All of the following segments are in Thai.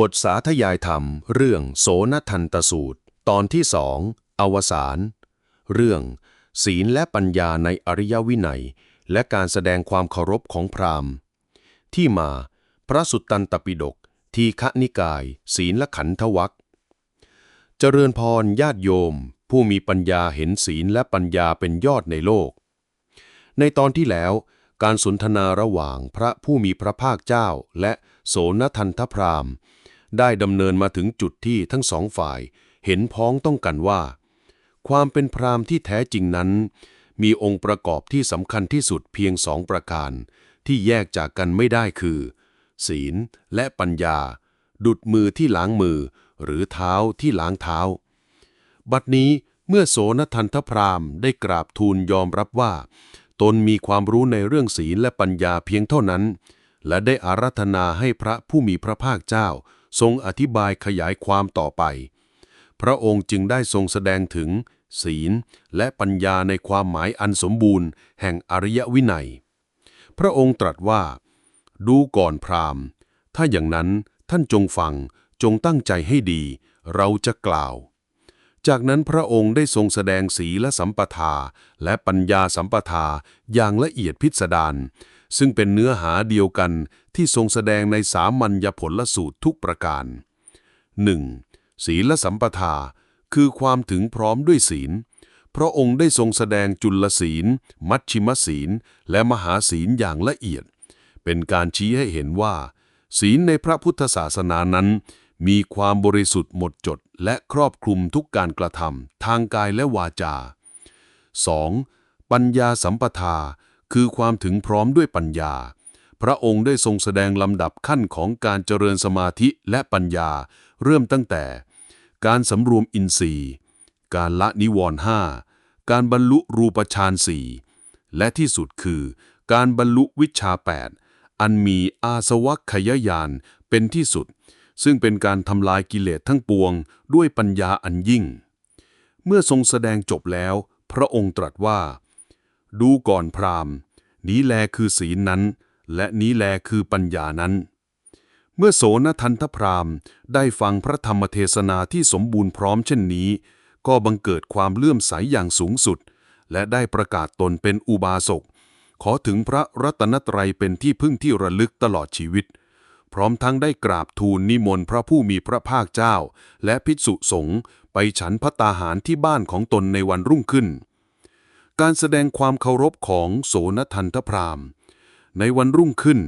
บทสาธยายธรรม เรื่องโสนทันตสูตร ตอนที่สองอวสานเรื่อง ศีลและปัญญาในอริยวินัย และการแสดงความเคารพของพราหมณ์ ที่มา พระสุตตันตปิฎกทีฆนิกาย ศีลและขันธวัคเจริญพรญาติโยม ผู้มีปัญญาเห็นศีลและปัญญาเป็นยอดในโลก ในตอนที่แล้วการสนทนาระหว่างพระผู้มีพระภาคเจ้าและโสนทันทพราหมณ์ ได้ดำเนินมาถึงจุดที่ทั้งสองฝ่าย เห็นพ้องต้องกันว่า ความเป็นพราหมณ์ที่แท้จริงนั้น มีองค์ประกอบที่สำคัญที่สุดเพียงสองประการ ที่แยกจากกันไม่ได้คือ ศีลและปัญญา ดุดมือที่ล้างมือ หรือเท้าที่ล้างเท้า บัดนี้เมื่อโสนทันทพราหมณ์ได้กราบทูลยอมรับว่า ตนมีความรู้ในเรื่องศีลและปัญญาเพียงเท่านั้น และได้อารัธนาให้พระผู้มีพระภาคเจ้า ทรงอธิบายขยายความต่อไป พระองค์จึงได้ทรงแสดงถึง ศีล และปัญญาในความหมายอันสมบูรณ์ แห่งอริยวินัย พระองค์ตรัสว่า ดูก่อนพราหมณ์ ถ้าอย่างนั้นท่านจงฟังจงตั้งใจให้ดี เราจะกล่าว จากนั้นพระองค์ได้ทรงแสดงศีลสัมปทา และปัญญาสัมปทาอย่างละเอียดพิสดารซึ่งเป็นเนื้อหาเดียวกันที่ทรงแสดงในสามัญญผลสูตรทุกประการ 1. ศีลสัมปทา คือความถึงพร้อมด้วยศีล พระองค์ได้ทรงแสดงจุลศีล มัชชิมศีล และมหาศีลอย่างละเอียด เป็นการชี้ให้เห็นว่า ศีลในพระพุทธศาสนานั้น มีความบริสุทธิ์หมดจดและครอบคลุมทุกการกระทำทางกายและวาจา 2. ปัญญาสัมปทา คือความถึงพร้อมด้วยปัญญา พระองค์ได้ทรงแสดงลำดับขั้นของการเจริญสมาธิและปัญญา เริ่มตั้งแต่ การสำรวมอินทรีย์ การละนิวรณ์ห้าการบรรลุรูปฌานสี่และที่สุดคือ การบรรลุวิชาแปดอันมีอาสวัคยายานเป็นที่สุด ซึ่งเป็นการทำลายกิเลสทั้งปวงด้วยปัญญาอันยิ่ง เมื่อทรงแสดงจบแล้ว พระองค์ตรัสว่า ดูก่อนพราหมณ์ นี้แลคือศีลนั้น และนี้แลคือปัญญานั้น เมื่อโสนทันทพราหมณ์ได้ฟังพระธรรมเทศนาที่สมบูรณ์พร้อมเช่นนี้ ก็บังเกิดความเลื่อมใสอย่างสูงสุด และได้ประกาศตนเป็นอุบาสกขอถึงพระรัตนตรัยเป็นที่พึ่งที่ระลึกตลอดชีวิต พร้อมทั้งได้กราบทูลนิมนต์พระผู้มีพระภาคเจ้า และภิกษุสงฆ์ไปฉันพระตาหารที่บ้านของตนในวันรุ่งขึ้น การแสดงความเคารพของโสนทันทพราหมณ์ในวันรุ่งขึ้น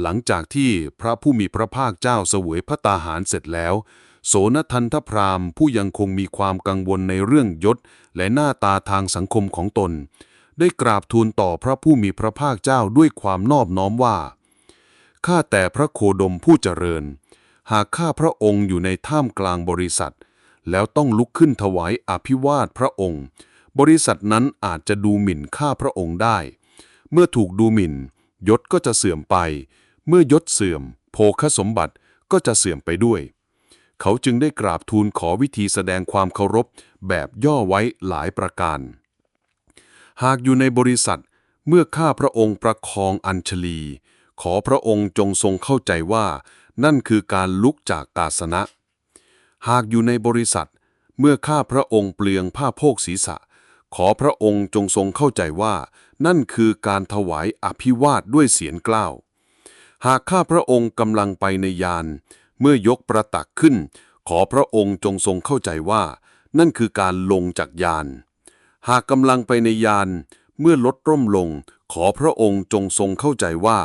หลังจากที่พระผู้มีพระภาคเจ้าเสวยพระตาหารเสร็จแล้ว โสนทันทพราหมณ์ผู้ยังคงมีความกังวลในเรื่องยศ และหน้าตาทางสังคมของตน ได้กราบทูลต่อพระผู้มีพระภาคเจ้าด้วยความนอบน้อมว่า ข้าแต่พระโคดมผู้เจริญ หากข้าพระองค์อยู่ในท่ามกลางบริษัท แล้วต้องลุกขึ้นถวายอภิวาทพระองค์ บริษัทนั้นอาจจะดูหมิ่นข้าพระองค์ได้ เมื่อถูกดูหมิ่น ยศก็จะเสื่อมไป เมื่อยศเสื่อม โภคสมบัติก็จะเสื่อมไปด้วย เขาจึงได้กราบทูลขอวิธีแสดงความเคารพแบบย่อไว้หลายประการ หากอยู่ในบริษัทเมื่อข้าพระองค์ประคองอัญชลี ขอพระองค์จงทรงเข้าใจว่า นั่นคือการลุกจากกาสนะ หากอยู่ในบริษัท เมื่อข้าพระองค์เปลืองผ้าโพกศีรษะ ขอพระองค์จงทรงเข้าใจว่า นั่นคือการถวายอภิวาทด้วยเสียงกล้าว หากข้าพระองค์กำลังไปในยาน เมื่อยกประตักขึ้น ขอพระองค์จงทรงเข้าใจว่า นั่นคือการลงจากยาน หากกำลังไปในยาน เมื่อลดร่มลง ขอพระองค์จงทรงเข้าใจว่า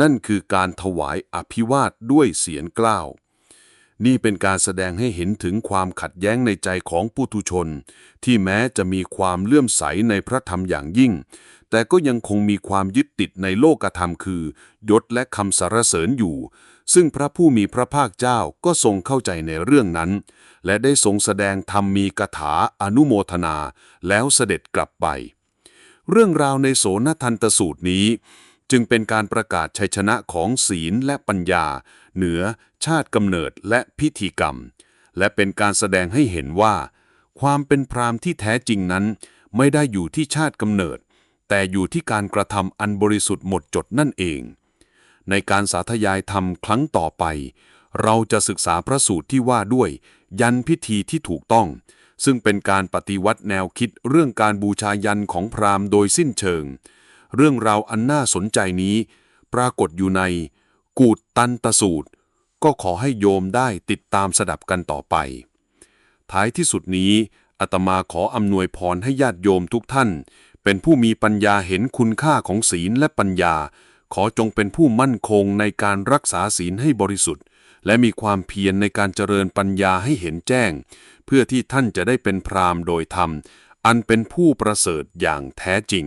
นั่นคือการถวายอภิวาทด้วยเสียงกล้าว นี่เป็นการแสดงให้เห็นถึงความขัดแย้งในใจของปุถุชน ที่แม้จะมีความเลื่อมใสในพระธรรมอย่างยิ่ง แต่ก็ยังคงมีความยึดติดในโลกธรรมคือ ยศและคำสรรเสริญอยู่ ซึ่งพระผู้มีพระภาคเจ้าก็ทรงเข้าใจในเรื่องนั้น และได้ทรงแสดงธรรมมีกถาอนุโมทนาแล้วเสด็จกลับไป เรื่องราวในโสนทันตสูตรนี้ จึงเป็นการประกาศชัยชนะของศีลและปัญญา เหนือชาติกำเนิดและพิธีกรรม และเป็นการแสดงให้เห็นว่า ความเป็นพรามที่แท้จริงนั้น ไม่ได้อยู่ที่ชาติกำเนิด แต่อยู่ที่การกระทำอันบริสุทธิ์หมดจดนั่นเอง ในการสาธยายธรรมครั้งต่อไป เราจะศึกษาพระสูตรที่ว่าด้วย ยันพิธีที่ถูกต้อง ซึ่งเป็นการปฏิวัติแนวคิดเรื่องการบูชายันของพราหมณ์โดยสิ้นเชิง เรื่องราวอันน่าสนใจนี้ ปรากฏอยู่ใน กูดตันตสูตร ก็ขอให้โยมได้ติดตามสดับกันต่อไป ท้ายที่สุดนี้อาตมาขออำนวยพรให้ญาติโยมทุกท่าน เป็นผู้มีปัญญาเห็นคุณค่าของศีลและปัญญา ขอจงเป็นผู้มั่นคงในการรักษาศีลให้บริสุทธิ์ และมีความเพียรในการเจริญปัญญาให้เห็นแจ้ง เพื่อที่ท่านจะได้เป็นพรามโดยธรรม อันเป็นผู้ประเสริฐอย่างแท้จริง